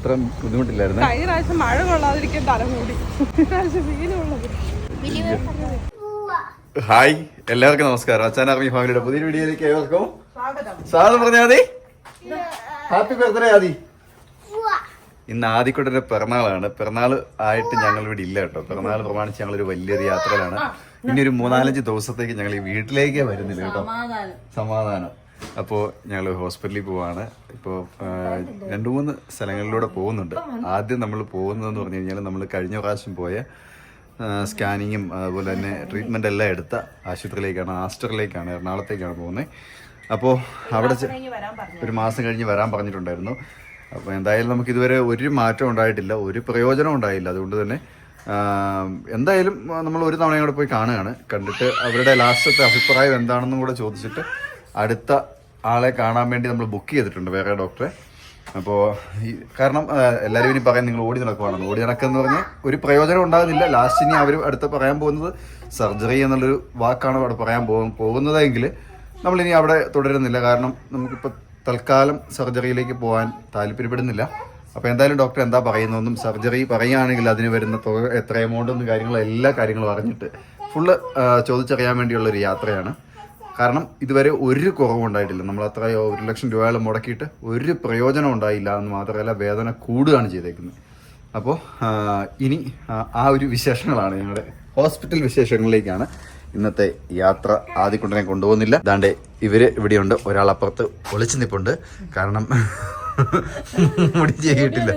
അത്ര ബുദ്ധിമുട്ടില്ലായിരുന്നു? കഴിഞ്ഞ പ്രാവശ്യം മഴ കൊള്ളാതിരിക്കാൻ തലമൂടി ഹായ് എല്ലാവർക്കും നമസ്കാരം. അച്ഛൻ ആർമി ഫാമിലിയുടെ പുതിയ വീഡിയോയിലേക്ക് ഏവർക്കും സ്വാഗതം. പറഞ്ഞാൽ മതി ഹാപ്പി ബർത്ത്ഡേ ആദി. ഇന്ന് ആദിക്കുട്ടന്റെ പിറന്നാളാണ്. പിറന്നാൾ ആയിട്ട് ഞങ്ങൾ ഇവിടെ ഇല്ല കേട്ടോ. പിറന്നാൾ പ്രമാണിച്ച് ഞങ്ങൾ ഒരു വലിയൊരു യാത്രയിലാണ് ഇനി ഒരു മൂന്നാലഞ്ച് ദിവസത്തേക്ക് ഞങ്ങൾ ഈ വീട്ടിലേക്കേ വരുന്നില്ല കേട്ടോ. സമാധാനം. അപ്പോൾ ഞങ്ങൾ ഹോസ്പിറ്റലിൽ പോവാണ്. ഇപ്പോൾ രണ്ട് മൂന്ന് സ്ഥലങ്ങളിലൂടെ പോകുന്നുണ്ട്. ആദ്യം നമ്മൾ പോകുന്നതെന്ന് പറഞ്ഞു കഴിഞ്ഞാൽ നമ്മൾ കഴിഞ്ഞ പ്രാവശ്യം പോയ സ്കാനിങ്ങും അതുപോലെ തന്നെ ട്രീറ്റ്മെന്റ് എല്ലാം എടുത്ത ആശുപത്രിയിലേക്കാണ് ആസ്റ്ററിലേക്കാണ് എറണാകുളത്തേക്കാണ് പോകുന്നത് അപ്പോൾ അവിടെ ഒരു മാസം കഴിഞ്ഞ് വരാൻ പറഞ്ഞിട്ടുണ്ടായിരുന്നു. അപ്പോൾ എന്തായാലും നമുക്ക് ഇതുവരെ ഒരു മാറ്റം ഉണ്ടായിട്ടില്ല ഒരു പ്രയോജനം ഉണ്ടായില്ല. അതുകൊണ്ട് തന്നെ എന്തായാലും നമ്മൾ ഒരു തവണയും കൂടെ പോയി കാണുകയാണ്. കണ്ടിട്ട് അവരുടെ ലാസ്റ്റത്തെ അഭിപ്രായം എന്താണെന്നും കൂടെ ചോദിച്ചിട്ട് അടുത്ത ആളെ കാണാൻ വേണ്ടി നമ്മൾ ബുക്ക് ചെയ്തിട്ടുണ്ട് വേറെ ഡോക്ടറെ അപ്പോൾ ഈ കാരണം എല്ലാവരും ഇനി പറയാൻ നിങ്ങൾ ഓടി നടക്കുവാണെന്ന്. ഓടി നടക്കുന്ന പറഞ്ഞാൽ ഒരു പ്രയോജനം ഉണ്ടാകുന്നില്ല. ലാസ്റ്റ് ഇനി അവർ അടുത്ത് പറയാൻ പോകുന്നത് സർജറി എന്നുള്ളൊരു വാക്കാണ് അവിടെ പറയാൻ പോകും പോകുന്നതെങ്കിൽ നമ്മളിനി അവിടെ തുടരുന്നില്ല. കാരണം നമുക്കിപ്പോൾ തൽക്കാലം സർജറിയിലേക്ക് പോകാൻ താല്പര്യപ്പെടുന്നില്ല. അപ്പോൾ എന്തായാലും ഡോക്ടർ എന്താ പറയുന്നതെന്നും സർജറി പറയുകയാണെങ്കിൽ അതിന് വരുന്ന തുക എത്ര എമൗണ്ടും കാര്യങ്ങളും എല്ലാ കാര്യങ്ങളും അറിഞ്ഞിട്ട് ഫുള്ള് ചോദിച്ചറിയാൻ വേണ്ടിയുള്ളൊരു യാത്രയാണ്. കാരണം ഇതുവരെ ഒരു കുറവും ഉണ്ടായിട്ടില്ല. നമ്മൾ അത്രയോ ഒരു ലക്ഷം രൂപയോളം മുടക്കിയിട്ട് ഒരു പ്രയോജനം ഉണ്ടായില്ല എന്ന് മാത്രമല്ല വേദന കൂടുകയാണ് ചെയ്തേക്കുന്നത്. അപ്പോൾ ഇനി ആ, ഒരു വിശേഷങ്ങളാണ് ഞങ്ങളുടെ ഹോസ്പിറ്റൽ വിശേഷങ്ങളിലേക്കാണ് ഇന്നത്തെ യാത്ര ആദ്യക്കൊണ്ടിനെ കൊണ്ടുപോകുന്നില്ല. ദാണ്ട് ഇവർ ഇവിടെയുണ്ട്. ഒരാൾ അപ്പുറത്ത് ഒളിച്ചു നിൽപ്പുണ്ട് കാരണം മുടി ചെയ്തിട്ടില്ല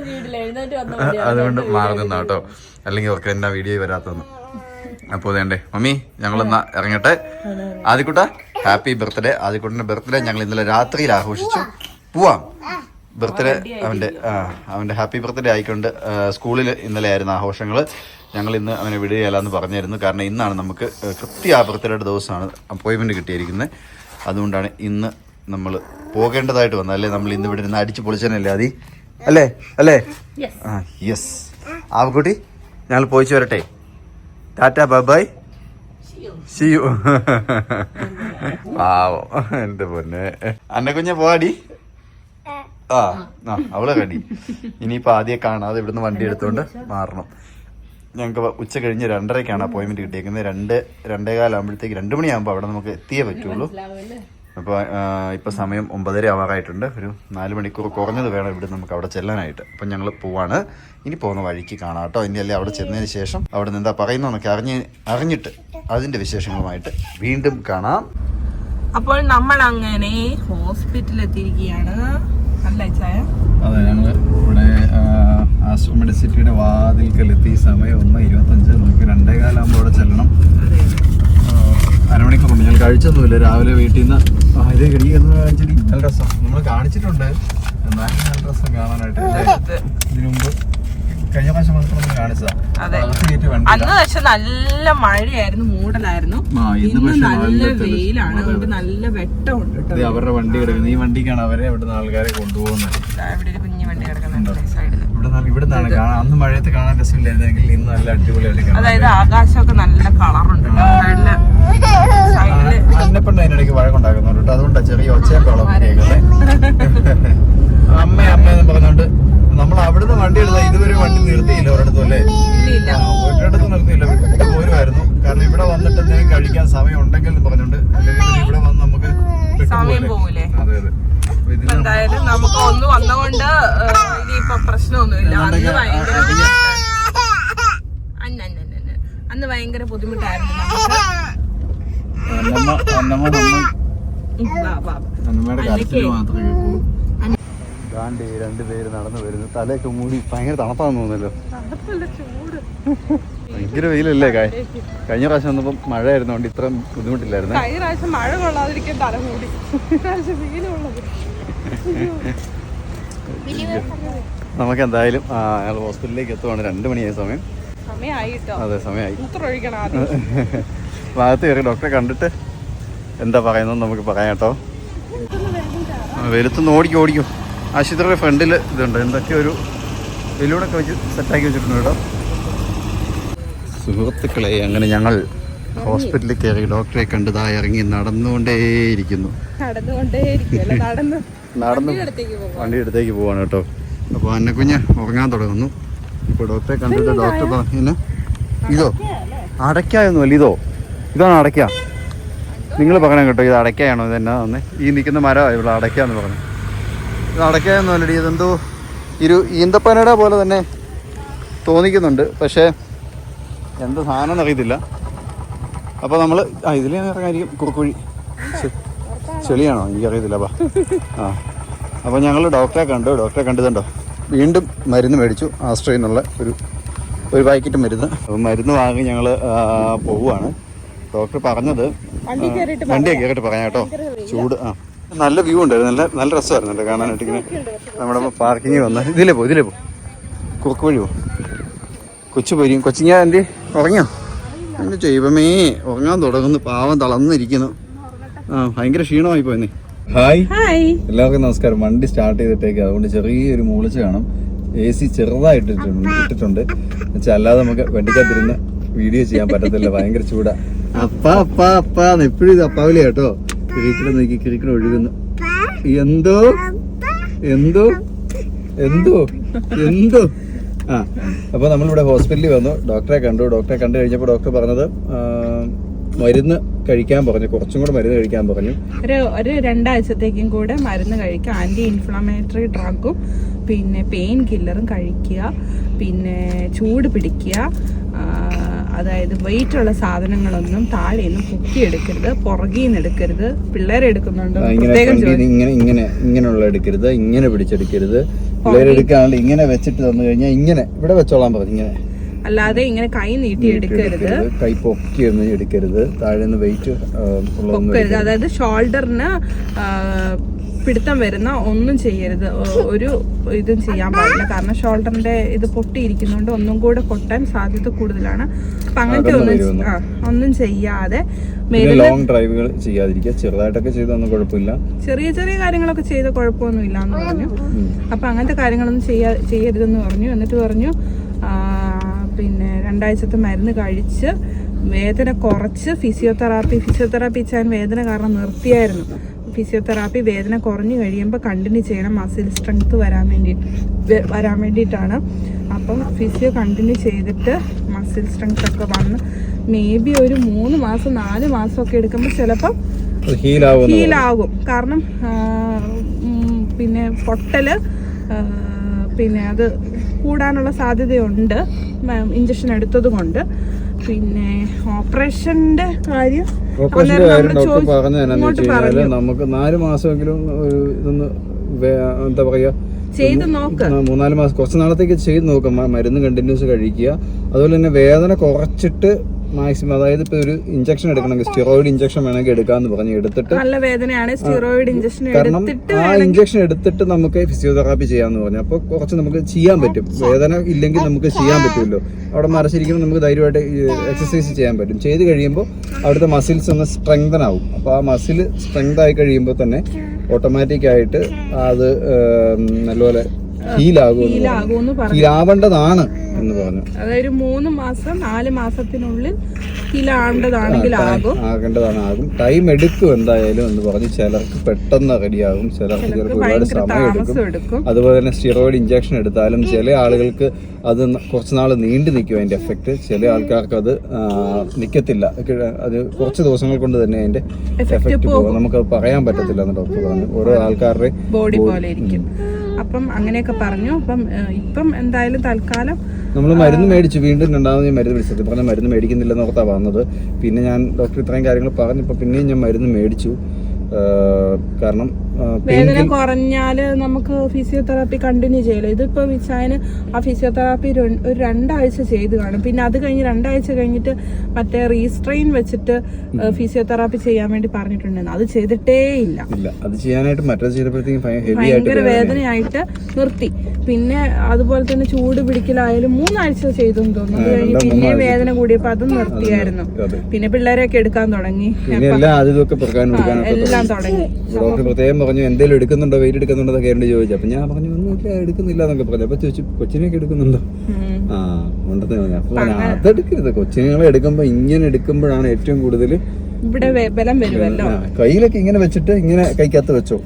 അതുകൊണ്ട് മാറി നിന്നാട്ടോ അല്ലെങ്കിൽ അവർക്ക് എന്നാ വീഡിയോ വരാത്തെന്ന് അപ്പോൾ വേണ്ടേ മമ്മി ഞങ്ങളെന്നാ ഇറങ്ങട്ടെ. ആദ്യക്കുട്ട ഹാപ്പി ബർത്ത്ഡേ. ആദ്യക്കുട്ടന്റെ ബർത്ത്ഡേ ഞങ്ങൾ ഇന്നലെ രാത്രിയിൽ ആഘോഷിച്ചു. പോവാം. ബർത്ത്ഡേ അവന്റെ അവന്റെ അവന്റെ ഹാപ്പി ബർത്ത്ഡേ ആയിക്കൊണ്ട് സ്കൂളിൽ ഇന്നലെ ആയിരുന്നു ആഘോഷങ്ങൾ. ഞങ്ങൾ ഇന്ന് അവനെ വിടുകയല്ല എന്ന് പറഞ്ഞായിരുന്നു. കാരണം ഇന്നാണ് നമുക്ക് കൃത്യ ആ ബർത്ത്ഡേയുടെ ദിവസമാണ് അപ്പോയിൻമെന്റ് കിട്ടിയിരിക്കുന്നത്. അതുകൊണ്ടാണ് ഇന്ന് നമ്മൾ പോകേണ്ടതായിട്ട് വന്നത്. അല്ലേ? നമ്മൾ ഇന്ന് ഇവിടെ ഇരുന്ന് അടിച്ച് പൊളിച്ചനല്ലേ അതി അല്ലേ? അല്ലേ? ആ യെസ് ആവക്കുട്ടി ഞങ്ങൾ പോയിച്ചു വരട്ടെ. ടാറ്റ ബൈ ഷിയു പാവോ. എന്റെ പൊന്നെ. അന്നെ കുഞ്ഞെ പോവാടി. ആ ആ അവളെ കടി ഇനിയിപ്പോ ആദ്യം കാണാതെ ഇവിടുന്ന് വണ്ടി എടുത്തോണ്ട് മാറണം. ഞങ്ങക്ക് ഉച്ച കഴിഞ്ഞ് രണ്ടരയ്ക്കാണ് അപ്പോയിന്റ്മെന്റ് കിട്ടിയേക്കുന്നത്. രണ്ട് രണ്ടേകാലാകുമ്പോഴത്തേക്ക് രണ്ടു രണ്ട് മണിയാകുമ്പോൾ അവിടെ നമുക്ക് എത്തിയേ പറ്റുള്ളൂ. അപ്പോൾ ഇപ്പോൾ സമയം ഒമ്പതര ആവാറായിട്ടുണ്ട്. ഒരു നാല് മണിക്കൂർ കുറഞ്ഞത് വേണം ഇവിടെ നമുക്ക് അവിടെ ചെല്ലാനായിട്ട്. അപ്പം ഞങ്ങൾ പോവാണ്. ഇനി പോകുന്ന വഴിക്ക് കാണാം കേട്ടോ. ഇനി അല്ലേ അവിടെ ചെന്നതിന് ശേഷം അവിടെ നിന്ന് എന്താ പറയുന്നതെന്നൊക്കെ അറിഞ്ഞ് അറിഞ്ഞിട്ട് അതിന്റെ വിശേഷങ്ങളുമായിട്ട് വീണ്ടും കാണാം. അപ്പോൾ നമ്മൾ അങ്ങനെ ഹോസ്പിറ്റലിൽ എത്തിയിരിക്കുകയാണ് അല്ല ചായ അതെ ഞങ്ങൾ ഇവിടെ ആശ്രമ മെഡിസിറ്റിയുടെ വാതിൽക്കലെത്തി സമയം ഒന്ന് ഇരുപത്തഞ്ച് നമുക്ക് രണ്ടേ കാലാകുമ്പോൾ അവിടെ ചെല്ലണം. അരമണിക്കൂറുണ്ട് ഞാൻ കഴിച്ചൊന്നുമില്ല. രാവിലെ വീട്ടിൽ നിന്ന് ഇത് കിടി എന്ന് കാണിച്ചിട്ട് നല്ല രസം. നമ്മൾ കാണിച്ചിട്ടുണ്ട്. എന്നാലും നല്ല രസം കാണാനായിട്ട്. ഇതിനു മുമ്പ് കഴിഞ്ഞ പ്രാവശ്യം വന്നപ്പോൾ നമ്മൾ കാണിച്ചതാ. അതെ. അകത്ത് വണ്ടി അന്ന് പക്ഷെ നല്ല മഴയായിരുന്നു മൂടലായിരുന്നു. ഇന്ന് നല്ല വെയിലാണ്. അതുകൊണ്ട് നല്ല വെട്ടമുണ്ട് കേട്ടോ. അവരുടെ വണ്ടി കിടക്കുന്നത് ഈ വണ്ടിക്കാണ് അവരെ ഇവിടുന്ന് ആൾക്കാരെ കൊണ്ടുപോകുന്നത്. ഇവിടെ കുഞ്ഞു വണ്ടി കിടക്കുന്നുണ്ട് സൈഡിൽ നല്ല ഇവിടെ നിന്നാണ് കാണാൻ അന്ന് മഴയത്ത് കാണാൻ രസമില്ലായിരുന്നെങ്കിൽ ഇന്ന് നല്ല അടിപൊളിയായിട്ട് കാണാം അതായത് ആകാശമൊക്കെ നല്ല കളറുണ്ട് അന്നപ്പെണ്ണ അതിനിടയ്ക്ക് വഴക്കുണ്ടാക്കുന്നുണ്ട് കേട്ടോ. അതുകൊണ്ടാ ചെറിയ ഒച്ചയും കേൾക്കുന്നത് അമ്മ അമ്മ എന്ന് പറഞ്ഞോണ്ട് നമ്മൾ അവിടുന്ന് വണ്ടി എടുത്താൽ ഇതുവരെ വണ്ടി നിർത്തിയില്ല ഒരിടത്തും അല്ലേ? ഒരിടത്തും നിർത്തിയില്ല. വിട്ട് പോരുമായിരുന്നു കാരണം ഇവിടെ വന്നിട്ട് എന്തെങ്കിലും കഴിക്കാൻ സമയം ഉണ്ടെങ്കിൽ അല്ലെങ്കിൽ ഇവിടെ വന്ന് നമുക്ക്? അതെ അതെ അപ്പൊ ഇതിന് നമ്മ- എന്തായാലും നമുക്ക് ഒന്ന് വന്നതുകൊണ്ട് ഇനിയിപ്പൊ പ്രശ്നമൊന്നുമില്ല. അന്ന് ഭയങ്കര ബുദ്ധിമുട്ടായിരുന്നു. അന്ന, ഭയങ്കര ബുദ്ധിമുട്ടായിരുന്നു ദാണ്ടി രണ്ടുപേര് നടന്നു വരുന്നു. തലയൊക്കെ മൂടി ഭയങ്കര തണുപ്പാന്ന് തോന്നുന്നല്ലോ. ഭയങ്കര വെയിലല്ലേ കഴിഞ്ഞ പ്രാവശ്യം വന്നപ്പോ മഴയായിരുന്നോണ്ട് ഇത്ര ബുദ്ധിമുട്ടില്ലായിരുന്നു? കഴിഞ്ഞ പ്രാവശ്യം മഴ കൊള്ളാതിരിക്കാൻ തലമൂടി ഇപ്രാവശ്യം വെയിലുള്ളത് നമുക്ക് എന്തായാലും അയാൾ ഹോസ്പിറ്റലിലേക്ക് എത്തുവാണ്. രണ്ട് മണിയായ സമയം. അതെ സമയമായി. ഭാഗത്ത് കയറി ഡോക്ടറെ കണ്ടിട്ട് എന്താ പറയുന്നത് നമുക്ക് പറയാം കേട്ടോ. വെളുത്തുനിന്ന് ഓടിക്കും ഓടിക്കും. ആശുപത്രിയുടെ ഫ്രണ്ടിൽ ഇതുണ്ട്. എന്തൊക്കെ ഒരു വെലൂടൊക്കെ വെച്ച് സെറ്റാക്കി വെച്ചിട്ടുണ്ട് കേട്ടോ. സുഹൃത്തുക്കളെ അങ്ങനെ ഞങ്ങൾ ഹോസ്പിറ്റലിൽ കയറി ഡോക്ടറെ കണ്ടതാ ഇറങ്ങി നടന്നുകൊണ്ടേയിരിക്കുന്നു. നടന്നു വണ്ടി അടുത്തേക്ക് പോവാണ് കേട്ടോ. അപ്പോൾ അന്നക്കുഞ്ഞ് ഉറങ്ങാൻ തുടങ്ങുന്നു. ഇപ്പോൾ ഡോക്ടറെ കണ്ടിട്ട് ഡോക്ടർ പറഞ്ഞു ഇതോ? അടയ്ക്കായൊന്നുമല്ല ഇതോ? ഇതാണ് അടയ്ക്ക. നിങ്ങൾ പറയണം കേട്ടോ ഇത് അടയ്ക്കയാണോ ഇത് എന്നാ തന്നെ ഈ നിൽക്കുന്ന മരം ഇവിടെ അടയ്ക്കാന്ന് പറഞ്ഞു. ഇത് അടയ്ക്കായൊന്നുമല്ലടി ഇതെന്തോ ഇരു ഈന്തപ്പനയുടെ പോലെ തന്നെ തോന്നിക്കുന്നുണ്ട്. പക്ഷേ എന്ത് സാധനം എന്നറിയത്തില്ല അപ്പോൾ നമ്മൾ ആ ഇതിൽ ഇറങ്ങായിരിക്കും കുറുക്കുഴി. ചെളിയാണോ എനിക്കറിയത്തില്ല അപ്പാ ആ. അപ്പോൾ ഞങ്ങൾ ഡോക്ടറെ കണ്ടു ഡോക്ടറെ കണ്ടതുണ്ടോ വീണ്ടും മരുന്ന് മേടിച്ചു ആസ്ട്രയിൽ നിന്നുള്ള ഒരു ഒരു പാക്കറ്റ് മരുന്ന്. മരുന്ന് വാങ്ങി ഞങ്ങൾ പോവുകയാണ് ഡോക്ടർ പറഞ്ഞത് വണ്ടി കയറിയിട്ട് വണ്ടിയൊക്കെ കയറിയിട്ട് പറയാം കേട്ടോ. ചൂട് ആ. നല്ല വ്യൂ ഉണ്ടായിരുന്നു നല്ല നല്ല രസമായിരുന്നു കേട്ടോ കാണാനായിട്ട് ഇങ്ങനെ. നമ്മുടെ പാർക്കിങ്ങിൽ വന്ന്. ഇതിലേ പോ ഇതിലേ പോ. കുറുക്ക് വഴി പോ. കൊച്ചു പൊരിയും എന്റെ ഉറങ്ങിയോ? എന്റെ ചെയ്വമേ ഉറങ്ങാൻ തുടങ്ങുന്നു. പാവം തളർന്നിരിക്കുന്നു. ആ ഭയങ്കര ക്ഷീണമായി പോയെന്നേ ഹായ് ഹായ് എല്ലാവർക്കും നമസ്കാരം. വണ്ടി സ്റ്റാർട്ട് ചെയ്തിട്ടേക്ക്. അതുകൊണ്ട് ചെറിയൊരു മൂളിച്ച് കാണും. എ സി ചെറുതായിട്ടിട്ടുണ്ട് ഇട്ടിട്ടുണ്ട്. അല്ലാതെ നമുക്ക് വണ്ടിക്കകത്തിരുന്ന് വീഡിയോ ചെയ്യാൻ പറ്റത്തില്ല. ഭയങ്കര ചൂടാ. അപ്പ അപ്പ അപ്പ. എപ്പോഴും ഇത് അപ്പാവില്ല കേട്ടോ. കിരീക്കിടെ നോക്കി കിരീക്കിടെ ഒഴുകുന്നു. എന്തോ? എന്തോ? എന്തോ? എന്തോ? ആ. അപ്പോൾ നമ്മളിവിടെ ഹോസ്പിറ്റലിൽ വന്നു. ഡോക്ടറെ കണ്ടു. ഡോക്ടറെ കണ്ടു കഴിഞ്ഞപ്പോൾ ഡോക്ടർ പറഞ്ഞത് മരുന്ന് കഴിക്കാൻ പറഞ്ഞു. കുറച്ചും കൂടെ മരുന്ന് കഴിക്കാൻ പറഞ്ഞു. ഒരു ഒരു രണ്ടാഴ്ചത്തേക്കും കൂടെ മരുന്ന് കഴിക്കുക. ആന്റി ഇൻഫ്ലമേറ്ററി ഡ്രഗും പിന്നെ പെയിൻ കില്ലറും കഴിക്കുക. പിന്നെ ചൂട് പിടിക്കുക. അതായത് വെയിറ്റ് ഉള്ള സാധനങ്ങളൊന്നും താഴെ നിന്ന് പൊക്കിയെടുക്കരുത് പുറകിൽ നിന്ന് എടുക്കരുത്. പിള്ളേരെ എടുക്കുന്നുണ്ട്? ഇങ്ങനെ പ്രത്യേകം ഇങ്ങനെ ഇങ്ങനെ ഇങ്ങനെയുള്ള എടുക്കരുത് ഇങ്ങനെ പിടിച്ചെടുക്കരുത്. പിള്ളേരെടുക്കാണ്ട് ഇങ്ങനെ വെച്ചിട്ട് തന്നു കഴിഞ്ഞാൽ ഇങ്ങനെ ഇവിടെ വെച്ചോളാൻ പറഞ്ഞു ഇങ്ങനെ. അല്ലാതെ ഇങ്ങനെ കൈ നീട്ടി എടുക്കരുത്. കൈ പൊക്കി ഒന്നും എടുക്കരുത് താഴെ നിന്ന് വെയിറ്റ് പൊക്കരുത്. അതായത് ഷോൾഡറിന് പിടുത്തം വരുന്ന ഒന്നും ചെയ്യരുത്. ഒരു ഇതും ചെയ്യാൻ പാടില്ല. കാരണം ഷോൾഡറിന്റെ ഇത് പൊട്ടിയിരിക്കുന്നതുകൊണ്ട് ഒന്നും കൂടെ പൊട്ടാൻ സാധ്യത കൂടുതലാണ്. അപ്പൊ അങ്ങനത്തെ ഒന്നും ആ, ഒന്നും ചെയ്യാതെ ലോങ് ഡ്രൈവുകൾ ചെയ്യാതിരിക്കുക. ചെറുതായിട്ടൊക്കെ ചെയ്തൊന്നും കുഴപ്പമില്ല. ചെറിയ ചെറിയ കാര്യങ്ങളൊക്കെ ചെയ്ത കുഴപ്പമൊന്നും ഇല്ല എന്ന് പറഞ്ഞു. അപ്പൊ അങ്ങനത്തെ കാര്യങ്ങളൊന്നും ചെയ്യാ ചെയ്യരുതെന്ന് പറഞ്ഞു. എന്നിട്ട് പറഞ്ഞു പിന്നെ രണ്ടാഴ്ചത്തെ മരുന്ന് കഴിച്ച് വേദന കുറച്ച് ഫിസിയോതെറാപ്പി. ഫിസിയോതെറാപ്പി ചെയ്യാൻ വേദന കാരണം നിർത്തിയായിരുന്നു. ഫിസിയോതെറാപ്പി വേദന കുറഞ്ഞു കഴിയുമ്പോൾ കണ്ടിന്യൂ ചെയ്യണം. മസിൽ സ്ട്രെങ്ത് വരാൻ വേണ്ടിയിട്ട് വരാൻ വേണ്ടിയിട്ടാണ്. അപ്പം ഫിസിയോ കണ്ടിന്യൂ ചെയ്തിട്ട് മസിൽ സ്ട്രെങ്ത് ഒക്കെ വന്ന് മേ ബി ഒരു മൂന്ന് മാസം നാല് മാസം ഒക്കെ എടുക്കുമ്പോൾ ചിലപ്പം ഹീലാകും കാരണം പിന്നെ പൊട്ടൽ പിന്നെ അത് കൂടാനുള്ള സാധ്യതയുണ്ട്. ഇഞ്ചക്ഷൻ എടുത്തത് കൊണ്ട് പിന്നെ ഓപ്പറേഷന്റെ കാര്യം ഓപ്പറേഷന്റെ അന്നേരം കാര്യം ഡോക്ടർ ചോദിച്ചു- എന്നാന്ന് വെച്ച് കഴിഞ്ഞാൽ നമുക്ക് നാല് മാസമെങ്കിലും ഇതൊന്ന് എന്താ പറയാ? ചെയ്ത് നോക്ക്. മൂന്നാൽ മാസം കുറച്ച് നാളത്തേക്ക് ചെയ്ത് നോക്കാം. മരുന്ന് കണ്ടിന്യൂസ് കഴിക്കുക. അതുപോലെ തന്നെ വേദന കുറച്ചിട്ട് മാക്സിമം അതായത് ഇപ്പൊ ഒരു ഇഞ്ചക്ഷൻ എടുക്കണമെങ്കിൽ സ്റ്റിറോയിഡ് ഇഞ്ചക്ഷൻ വേണമെങ്കിൽ എടുക്കാന്ന് പറഞ്ഞ് എടുത്തിട്ട് നല്ല വേദനയാണ് സ്റ്റിറോയിഡ് ഇഞ്ചക്ഷൻ കാരണം എടുത്തിട്ട് ആ ഇഞ്ചക്ഷൻ എടുത്തിട്ട് നമുക്ക് ഫിസിയോതെറാപ്പി ചെയ്യാന്ന് പറഞ്ഞു. അപ്പൊ കുറച്ച് നമുക്ക് ചെയ്യാൻ പറ്റും. വേദന ഇല്ലെങ്കിൽ നമുക്ക് ചെയ്യാൻ പറ്റുമല്ലോ. അവിടെ മറച്ചിരിക്കുമ്പോൾ നമുക്ക് ധൈര്യമായിട്ട് എക്സസൈസ് ചെയ്യാൻ പറ്റും. ചെയ്ത് കഴിയുമ്പോൾ അവിടുത്തെ മസിൽസ് ഒന്ന് സ്ട്രെങ്തൻ ആവും. അപ്പൊ ആ മസിൽ സ്ട്രെങ്ത് ആയി കഴിയുമ്പോൾ തന്നെ ഓട്ടോമാറ്റിക് ആയിട്ട് അത് നല്ലപോലെ ഹീലാകും ഹീലാകുമെന്ന് ഹീലാവേണ്ടതാണ് എന്ന് പറഞ്ഞു. അതായത് മൂന്ന് മാസം നാല് മാസത്തിനുള്ളിൽ ഹീലാവേണ്ടതാണെങ്കിൽ ആകും. ആകും. ടൈം എടുക്കും എന്തായാലും എന്ന് പറഞ്ഞ് ചിലർക്ക് പെട്ടെന്ന് റെഡിയാകും ചിലർക്ക് ചിലർക്ക് ഒരുപാട് സമയം എടുക്കും. അതുപോലെ തന്നെ സ്റ്റിറോയിഡ് ഇഞ്ചക്ഷൻ എടുത്താലും ചില ആളുകൾക്ക് അത് കുറച്ചുനാൾ കുറച്ച് നാൾ നീണ്ടു നിൽക്കും അതിന്റെ എഫക്റ്റ് ചില ആൾക്കാർക്ക് അത് നിൽക്കത്തില്ല അത് കുറച്ച് ദിവസങ്ങൾ കൊണ്ട് തന്നെ അതിന്റെ എഫക്റ്റ് പോകും. നമുക്ക് പറയാൻ പറ്റത്തില്ല എന്ന് ഡോക്ടർ പറഞ്ഞു. ഓരോ ആൾക്കാരുടെ ബോഡി പോലെ ഇരിക്കും. അപ്പം അങ്ങനെയൊക്കെ പറഞ്ഞു. അപ്പം ഇപ്പം എന്തായാലും തൽക്കാലം നമ്മൾ മരുന്ന് മേടിച്ചു. വീണ്ടും രണ്ടാമത് ഞാൻ മരുന്ന് മേടിച്ചത് പറഞ്ഞ മരുന്ന് മേടിക്കുന്നില്ലെന്ന് ഓർത്താ വന്നത്. പിന്നെ ഞാൻ ഡോക്ടർ ഇത്രയും കാര്യങ്ങൾ പറഞ്ഞപ്പോൾ പിന്നെയും ഞാൻ മരുന്ന് മേടിച്ചു. കാരണം വേദന കുറഞ്ഞാൽ നമുക്ക് ഫിസിയോതെറാപ്പി കണ്ടിന്യൂ ചെയ്യല. ഇതിപ്പോ വിച്ചായന് ആ ഫിസിയോതെറാപ്പി ഒരു രണ്ടാഴ്ച ചെയ്ത് കാണും. പിന്നെ അത് കഴിഞ്ഞ് രണ്ടാഴ്ച കഴിഞ്ഞിട്ട് മറ്റേ റീസ്ട്രെയിൻ വെച്ചിട്ട് ഫിസിയോതെറാപ്പി ചെയ്യാൻ വേണ്ടി പറഞ്ഞിട്ടുണ്ടായിരുന്നു അത് ചെയ്തിട്ടേ ഇല്ല. അത് ചെയ്യാനായിട്ട് മറ്റേ ഭയങ്കര വേദനയായിട്ട് നിർത്തി. പിന്നെ അതുപോലെ തന്നെ ചൂട് പിടിക്കലായാലും മൂന്നാഴ്ച ചെയ്തു തോന്നുന്നു. അത് കഴിഞ്ഞ് പിന്നെ വേദന കൂടിയപ്പോ അതും നിർത്തിയായിരുന്നു. പിന്നെ പിള്ളേരെയൊക്കെ എടുക്കാൻ തുടങ്ങി. എല്ലാം തുടങ്ങി. പറഞ്ഞു എന്തെങ്കിലും എടുക്കുന്നുണ്ടോ? വെയിറ്റ് എടുക്കുന്നുണ്ടോ? എന്നൊക്കെ എന്നോട് ചോദിച്ചു. അപ്പൊ ഞാൻ പറഞ്ഞു ഒന്നുമില്ല എടുക്കുന്നില്ല എന്നൊക്കെ പറഞ്ഞു. അപ്പൊ ചോദിച്ചു കൊച്ചിനെയൊക്കെ എടുക്കുന്നുണ്ടോ. ആ ഉണ്ടെന്ന് പറഞ്ഞു അപ്പൊ പറഞ്ഞു, അതെടുക്കരുത് കൊച്ചിനെ എടുക്കുമ്പോ ഇങ്ങനെ എടുക്കുമ്പോഴാണ് ഏറ്റവും കൂടുതൽ ഇവിടെ ബലം വരുമല്ലോ. കയ്യിലൊക്കെ ഇങ്ങനെ വെച്ചിട്ട് ഇങ്ങനെ കൈക്കകത്ത് വെച്ചോ.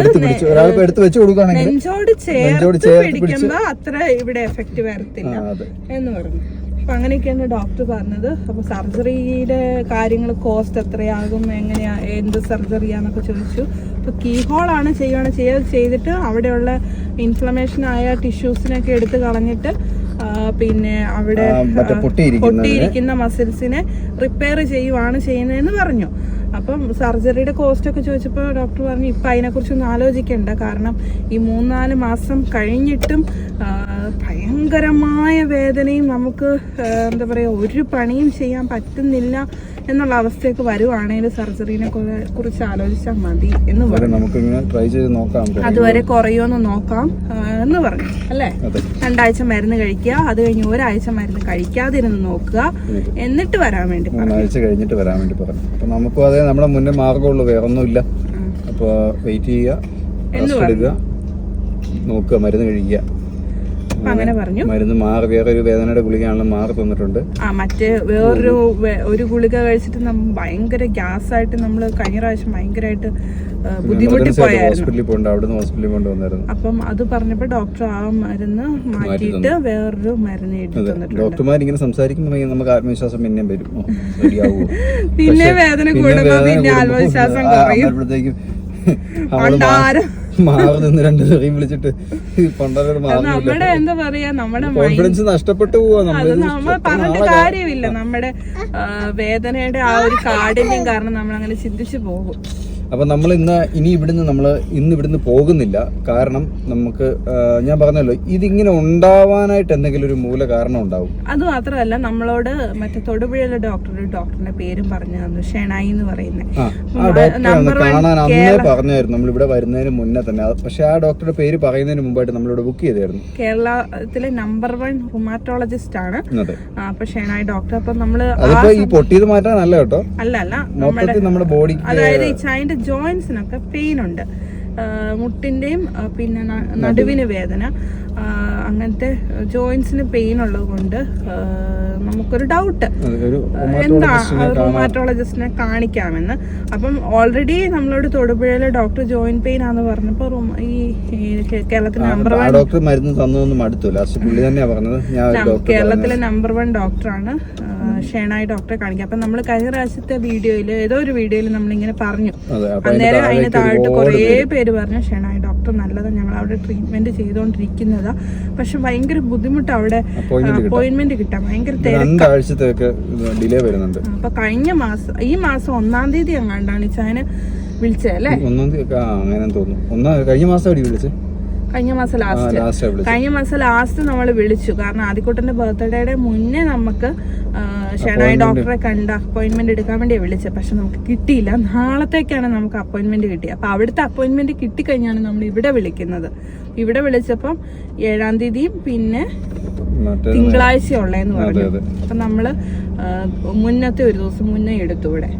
എടുത്ത് പിടിച്ചു ഒരാളിപ്പോ എടുത്ത് വെച്ച് കൊടുക്കുകയാണെങ്കിൽ നെഞ്ചോട് നെഞ്ചോട് ചേർത്ത് ചേർത്ത് അത്ര ഇവിടെ എഫക്റ്റ് വരത്തില്ല എന്ന് പറഞ്ഞു. അപ്പൊ അങ്ങനെയൊക്കെയാണ് ഡോക്ടർ പറഞ്ഞത്. അപ്പോൾ സർജറിയുടെ കാര്യങ്ങൾ കോസ്റ്റ് എത്രയാകും എങ്ങനെയാ എന്ത് സർജറിയാന്നൊക്കെ ചോദിച്ചു. അപ്പോൾ കീ ഹോളാണ് ചെയ്യുകയാണ് ചെയ്ത് ചെയ്തിട്ട് അവിടെയുള്ള ഇൻഫ്ലമേഷൻ ആയ ടിഷ്യൂസിനൊക്കെ എടുത്ത് കളഞ്ഞിട്ട് പിന്നെ അവിടെ പൊട്ടിയിരിക്കുന്ന മസിൽസിനെ റിപ്പയർ ചെയ്യുവാണ് ചെയ്യുന്നതെന്ന് പറഞ്ഞു. അപ്പം സർജറിയുടെ കോസ്റ്റ് ഒക്കെ ചോദിച്ചപ്പോൾ ഡോക്ടർ പറഞ്ഞു ഇപ്പം അതിനെക്കുറിച്ചൊന്നും ആലോചിക്കേണ്ട. കാരണം ഈ മൂന്നാൽ മാസം കഴിഞ്ഞിട്ടും ഭയങ്കരമായ വേദനയും നമുക്ക് എന്താ പറയുക ഒരു പണിയും ചെയ്യാൻ പറ്റുന്നില്ല എന്നുള്ള അവസ്ഥയൊക്കെ വരുവാണെങ്കിൽ സർജറിനെ കുറിച്ച് ആലോചിച്ചാൽ മതി എന്ന് പറഞ്ഞു. അതുവരെ കുറയുമെന്ന് നോക്കാം എന്ന് പറഞ്ഞു. അല്ലേ? രണ്ടാഴ്ച മരുന്ന് കഴിക്കുക അത് കഴിഞ്ഞ് ഒരാഴ്ച മരുന്ന് കഴിക്കാതിരുന്ന് നോക്കുക എന്നിട്ട് വരാൻ വേണ്ടി പറഞ്ഞു. മൂന്നാഴ്ച കഴിഞ്ഞിട്ട് വരാൻ വേണ്ടി പറഞ്ഞു. അപ്പൊ നമുക്കും അതെ നമ്മുടെ മുന്നേ മാർഗമുള്ളൂ വേറെ ഒന്നുമില്ല അപ്പൊ വെയിറ്റ് ചെയ്യുക നോക്കുക മരുന്ന് കഴിക്കുക. അങ്ങനെ പറഞ്ഞു. മരുന്ന് മാറി വേറെ ഒരു വേദനയുടെ ഗുളികയാണെങ്കിലും മാറി തന്നിട്ടുണ്ട്. ആ മറ്റേ വേറൊരു ഒരു ഗുളിക കഴിച്ചിട്ട് നമ്മ ഭയങ്കര ഗ്യാസ് ആയിട്ട് നമ്മൾ കഴിഞ്ഞ പ്രാവശ്യം ഭയങ്കരമായിട്ട് ബുദ്ധിമുട്ടി ഹോസ്പിറ്റലിൽ പോകണ്ട അവിടുന്ന് ഹോസ്പിറ്റലിൽ കൊണ്ട് വന്നായിരുന്നു അപ്പം അത് പറഞ്ഞപ്പോൾ ഡോക്ടർ ആ മരുന്ന് മാറ്റിയിട്ട് വേറൊരു മരുന്ന് എഴുതി തന്നിട്ടുണ്ട്. ഡോക്ടർമാർ ഇങ്ങനെ സംസാരിക്കുമ്പോൾ നമുക്ക് ആത്മവിശ്വാസം പിന്നെ വരും. പിന്നെ വേദന കൂടുമ്പോ പിന്നെ ആത്മവിശ്വാസം കുറയും. മാറി നിന്ന് രണ്ട് തെറിയും വിളിച്ചിട്ട് പണ്ടാരോട് മാറി നമ്മുടെ എന്താ പറയാ നമ്മുടെ കോൺഫിഡൻസ് നഷ്ടപ്പെട്ടു പോവാ നമ്മൾ പറഞ്ഞിട്ട് കാര്യമില്ല. നമ്മുടെ വേദനയുടെ ആ ഒരു കാഠിന്യം കാരണം നമ്മൾ അങ്ങനെ ചിന്തിച്ചു പോകും. അപ്പൊ നമ്മൾ ഇന്ന് ഇനി ഇവിടുന്ന് നമ്മൾ ഇന്ന് ഇവിടുന്ന് പോകുന്നില്ല. കാരണം നമുക്ക് ഞാൻ പറഞ്ഞല്ലോ ഇതിങ്ങനെ ഉണ്ടാവാനായിട്ട് എന്തെങ്കിലും ഒരു മൂല കാരണം ഉണ്ടാവും. അത് മാത്രമല്ല നമ്മളോട് മറ്റേ തൊടുപുഴയിലെ ഡോക്ടർ ഡോക്ടറിന്റെ പേരും പറഞ്ഞു തന്നു ഷെണായി എന്ന് പറയുന്നത് കാണാൻ അന്നേ പറഞ്ഞായിരുന്നു. നമ്മൾ ഇവിടെ വരുന്നതിന് മുന്നേ തന്നെ. പക്ഷെ ആ ഡോക്ടറുടെ പേര് പറയുന്നതിന് മുമ്പായിട്ട് നമ്മളിവിടെ ബുക്ക് ചെയ്തായിരുന്നു കേരളത്തിലെ നമ്പർ വൺ ഹുമാറ്റോളജിസ്റ്റ് ആണ്. അപ്പൊ ഷെണായി ഡോക്ടർ അപ്പൊ നമ്മൾ അതിപ്പോ ഈ പൊട്ടിയത് മാറ്റാനല്ല കേട്ടോ. അല്ല അല്ല മൊത്തത്തിൽ നമ്മുടെ ബോഡി അതായത് ഈ ചൈന്റെ ജോയിൻസിനൊക്കെ പെയിൻ ഉണ്ട് മുട്ടിന്റെയും പിന്നെ നടുവിന് വേദന. അങ്ങനത്തെ ജോയിൻസിന് പെയിൻ ഉള്ളത് കൊണ്ട് നമുക്കൊരു ഡൗട്ട്. എന്താ റൂമാറ്റോളജിസ്റ്റിനെ കാണിക്കാമെന്ന്. അപ്പം ഓൾറെഡി നമ്മളോട് തൊടുപുഴയിലെ ഡോക്ടർ ജോയിൻ പെയിൻ ആന്ന് പറഞ്ഞപ്പോ റൂം- ഈ കേരളത്തിലെ നമ്പർ വൺ ഡോക്ടർ മരുന്ന് കേരളത്തിലെ നമ്പർ വൺ ഡോക്ടറാണ് ഷേണായി ഡോക്ടറെ കാണിക്കുക അപ്പം നമ്മൾ കഴിഞ്ഞ പ്രാവശ്യത്തെ വീഡിയോയിൽ ഏതോ ഒരു വീഡിയോയിൽ നമ്മളിങ്ങനെ പറഞ്ഞു. അന്നേരം അതിന് താഴോട്ട് കുറേ പേര് പറഞ്ഞു ഷേണായി ഡോക്ടർ നല്ലതാണ് ഞങ്ങൾ അവിടെ ട്രീറ്റ്മെന്റ് ചെയ്തുകൊണ്ടിരിക്കുന്നതാ പക്ഷെ ഭയങ്കര ബുദ്ധിമുട്ട് അവിടെ അപ്പോയിന്റ്മെന്റ് കിട്ടാൻ ഭയങ്കര ഡിലേ വരുന്നുണ്ട്. അപ്പൊ കഴിഞ്ഞ മാസം ഈ മാസം ഒന്നാം തീയതി എങ്ങാണ്ടാണ് ഇച്ചാന് വിളിച്ചത് അല്ലേ? ഒന്നാം തീയതി അങ്ങനെ തോന്നുന്നു. ഒന്നാ കഴിഞ്ഞ മാസം വിളിച്ച് കഴിഞ്ഞ മാസം ലാസ്റ്റ് കഴിഞ്ഞ മാസം ലാസ്റ്റ് നമ്മൾ വിളിച്ചു. കാരണം ആദ്യക്കുട്ടന്റെ ബർത്ത്ഡേയുടെ മുന്നേ നമുക്ക് ഷെനായി ഷെണായി ഡോക്ടറെ കണ്ട് അപ്പോയിന്റ്മെന്റ് എടുക്കാൻ വേണ്ടി വിളിച്ചത്. പക്ഷെ നമുക്ക് കിട്ടിയില്ല. നാളത്തേക്കാണ് നമുക്ക് അപ്പോയിന്റ്മെന്റ് കിട്ടിയത് അപ്പൊ അവിടുത്തെ അപ്പോയിന്റ്മെന്റ് കിട്ടിക്കഴിഞ്ഞാണ് നമ്മൾ ഇവിടെ വിളിക്കുന്നത്. ഇവിടെ വിളിച്ചപ്പം ഏഴാം തീയതിയും പിന്നെ തിങ്കളാഴ്ച ഉള്ളതെന്ന് പറഞ്ഞു. അപ്പൊ നമ്മൾ മുന്നത്തെ ഒരു ദിവസം മുന്നേ എടുത്തു ഇവിടെ.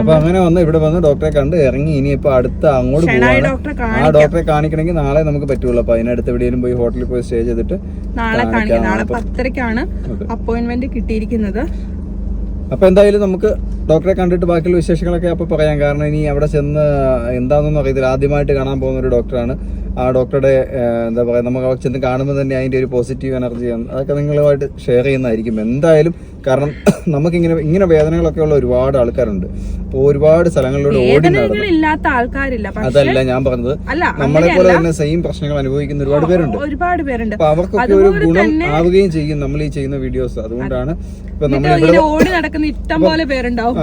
അപ്പൊ അങ്ങനെ വന്ന് ഇവിടെ വന്ന് ഡോക്ടറെ കണ്ട് ഇറങ്ങി. ഇനിയിപ്പോ അടുത്ത അങ്ങോട്ട് പോവാണ്. ഡോക്ടറെ ആ ഡോക്ടറെ കാണിക്കണമെങ്കിൽ നാളെ നമുക്ക് പറ്റുള്ളൂ. അപ്പൊ അതിനടുത്ത് എവിടെയെങ്കിലും പോയി ഹോട്ടലിൽ പോയി സ്റ്റേ ചെയ്തിട്ട് നാളെ കാണിക്കാം. നാളെ പത്തരക്കാണ്. അപ്പോയിന്റ്മെന്റ് കിട്ടിയിരിക്കുന്നത്. അപ്പൊ എന്തായാലും നമുക്ക് ഡോക്ടറെ കണ്ടിട്ട് ബാക്കിയുള്ള വിശേഷങ്ങളൊക്കെ അപ്പൊ പറയാം. കാരണം ഇനി അവിടെ ചെന്ന് എന്താണെന്നൊന്നും അറിയത്തില്ല. ആദ്യമായിട്ട് കാണാൻ പോകുന്ന ഒരു ഡോക്ടറാണ്. ആ ഡോക്ടറുടെ എന്താ പറയാ നമുക്ക് അവിടെ ചെന്ന് കാണുമ്പോൾ തന്നെ അതിന്റെ ഒരു പോസിറ്റീവ് എനർജി അതൊക്കെ നിങ്ങളുമായിട്ട് ഷെയർ ചെയ്യുന്നതായിരിക്കും. എന്തായാലും കാരണം നമുക്കിങ്ങനെ ഇങ്ങനെ വേദനകളൊക്കെ ഉള്ള ഒരുപാട് ആൾക്കാരുണ്ട്. അപ്പോൾ ഒരുപാട് സ്ഥലങ്ങളിലൂടെ ഓടി ആൾക്കാരില്ല. അതല്ല ഞാൻ പറഞ്ഞത്. അല്ല നമ്മളെ പോലെ തന്നെ സെയിം പ്രശ്നങ്ങൾ അനുഭവിക്കുന്ന ഒരുപാട് പേരുണ്ട്. ഒരുപാട് പേരുണ്ട്. അപ്പൊ അവർക്കൊക്കെ ഒരു ഗുണം ആവുകയും ചെയ്യും നമ്മൾ ഈ ചെയ്യുന്ന വീഡിയോസ് അതുകൊണ്ടാണ് ഇപ്പൊ നമ്മൾ ഓടി നടക്കുന്ന ഇഷ്ടം പോലെ പേരുണ്ടാവും.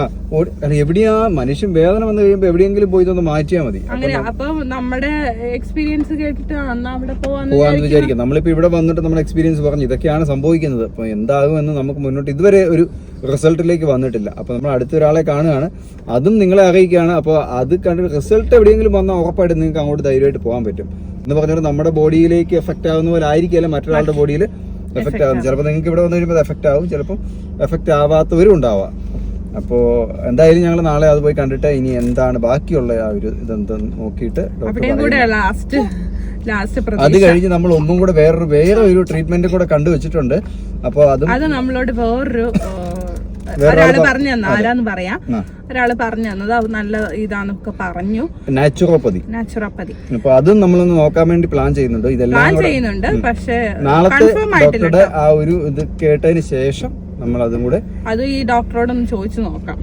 എവിടെയാ മനുഷ്യൻ വേദന വന്നു കഴിയുമ്പോ എവിടെയെങ്കിലും പോയി ഇതൊന്ന് മാറ്റിയാൽ മതി. അങ്ങനെ അപ്പൊ നമ്മുടെ എക്സ്പീരിയൻസ് കേട്ടിട്ട് അവിടെ പോവാന്ന് വിചാരിക്കാം. നമ്മളിപ്പോ ഇവിടെ വന്നിട്ട് നമ്മുടെ എക്സ്പീരിയൻസ് പറഞ്ഞു. ഇതൊക്കെയാണ് സംഭവിക്കുന്നത്. അപ്പൊ എന്താകുമെന്ന് നമുക്ക് മുന്നോട്ട് ഇതുവരെ ഒരു റിസൾട്ടിലേക്ക് വന്നിട്ടില്ല. അപ്പോൾ നമ്മൾ അടുത്തൊരാളെ കാണുകയാണ്. അതും നിങ്ങളെ അറിയിക്കുകയാണ്. അപ്പോൾ അത് കണ്ടിട്ട് റിസൾട്ട് എവിടെയെങ്കിലും വന്നാൽ ഉറപ്പായിട്ട് നിങ്ങൾക്ക് അങ്ങോട്ട് ധൈര്യമായിട്ട് പോകാൻ പറ്റും. എന്ന് പറഞ്ഞാൽ നമ്മുടെ ബോഡിയിലേക്ക് എഫക്റ്റ് ആവുന്ന പോലെ ആയിരിക്കില്ല മറ്റൊരാളുടെ ബോഡിയിൽ എഫക്റ്റ് ആകും ചിലപ്പോൾ നിങ്ങൾക്ക് ഇവിടെ വന്നു കഴിയുമ്പോൾ എഫക്റ്റ് ആവും. ചിലപ്പോൾ എഫക്റ്റ് ആവാത്തവരും ഉണ്ടാവാം. അപ്പോൾ എന്തായാലും ഞങ്ങൾ നാളെ അത് പോയി കണ്ടിട്ട് ഇനി എന്താണ് ബാക്കിയുള്ള ആ ഒരു ഇതെന്തെന്ന് നോക്കിയിട്ട് ഡോക്ടർ ലാസ്റ്റ് അത് കഴിഞ്ഞ് നമ്മൾ ഒന്നും കൂടെ വേറൊരു വേറെ ഒരു ട്രീറ്റ്മെന്റ് കൂടെ കണ്ടുവച്ചിട്ടുണ്ട് അപ്പോൾ അതും അത് നമ്മളോട് വേറൊരു ഒരാൾ പറഞ്ഞു തന്നു. ആരാന്ന് പറയാം. ഒരാൾ പറഞ്ഞു തന്നത് അത് നല്ല ഇതാന്നൊക്കെ പറഞ്ഞു. നാച്ചുറോപ്പതി. നാച്ചുറോപ്പതി. അപ്പൊ അതും നമ്മളൊന്ന് നോക്കാൻ വേണ്ടി പ്ലാൻ ചെയ്യുന്നുണ്ട്. ഇതെല്ലാം പ്ലാൻ ചെയ്യുന്നുണ്ട് പക്ഷേ നാളത്തെ ഡോക്ടറുടെ ആ ഒരു ഇത് കേട്ടതിന് ശേഷം നമ്മൾ അതും കൂടെ അത് ഈ ഡോക്ടറോടൊന്ന് ചോദിച്ചു നോക്കാം.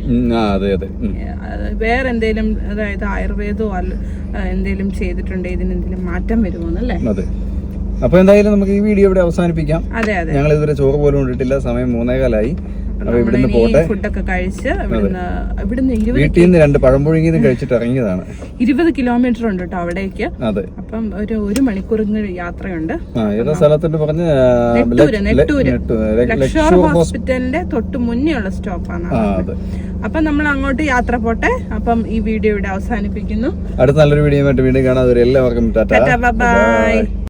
അതെ അതെ. വേറെ എന്തെങ്കിലും അതായത് ആയുർവേദോ എന്തെങ്കിലും ചെയ്തിട്ടുണ്ട്? ഇതിന് എന്തെങ്കിലും മാറ്റം വരുമോന്നല്ലേ? അതെ. അപ്പൊ എന്തായാലും നമുക്ക് ഈ വീഡിയോ ഇവിടെ അവസാനിപ്പിക്കാം. അതെ അതെ. ഞങ്ങൾ ഇതുവരെ ചോറ് പോലും ഇട്ടിട്ടില്ല. സമയം മൂന്നേകാലായി. ഇവിടുന്ന് പോട്ടെ? ഫുഡൊക്കെ കഴിച്ച് ഇവിടുന്ന് ഇവിടുന്ന് വീട്ടിൽ നിന്ന് രണ്ട് പഴംപുഴുങ്ങിയതും കഴിച്ചിട്ട് ഇറങ്ങിയതാണ്. ഇരുപത് കിലോമീറ്റർ ഉണ്ട് കേട്ടോ അവിടേക്ക്. അതെ. അപ്പം ഒരു ഒരു മണിക്കൂറിന് യാത്രയുണ്ട്. ഏതാ സ്ഥലത്തിന്റെ പറഞ്ഞ ലക്ഷോർ ഹോസ്പിറ്റലിന്റെ തൊട്ട് മുന്നേ ഉള്ള സ്റ്റോപ്പാണ് അപ്പം നമ്മൾ അങ്ങോട്ട് യാത്ര പോട്ടെ. അപ്പം ഈ വീഡിയോ ഇവിടെ അവസാനിപ്പിക്കുന്നു. അടുത്ത നല്ലൊരു വീഡിയോ ആയിട്ട് വീണ്ടും കാണാതെ എല്ലാവർക്കും ടാറ്റ. ബൈ.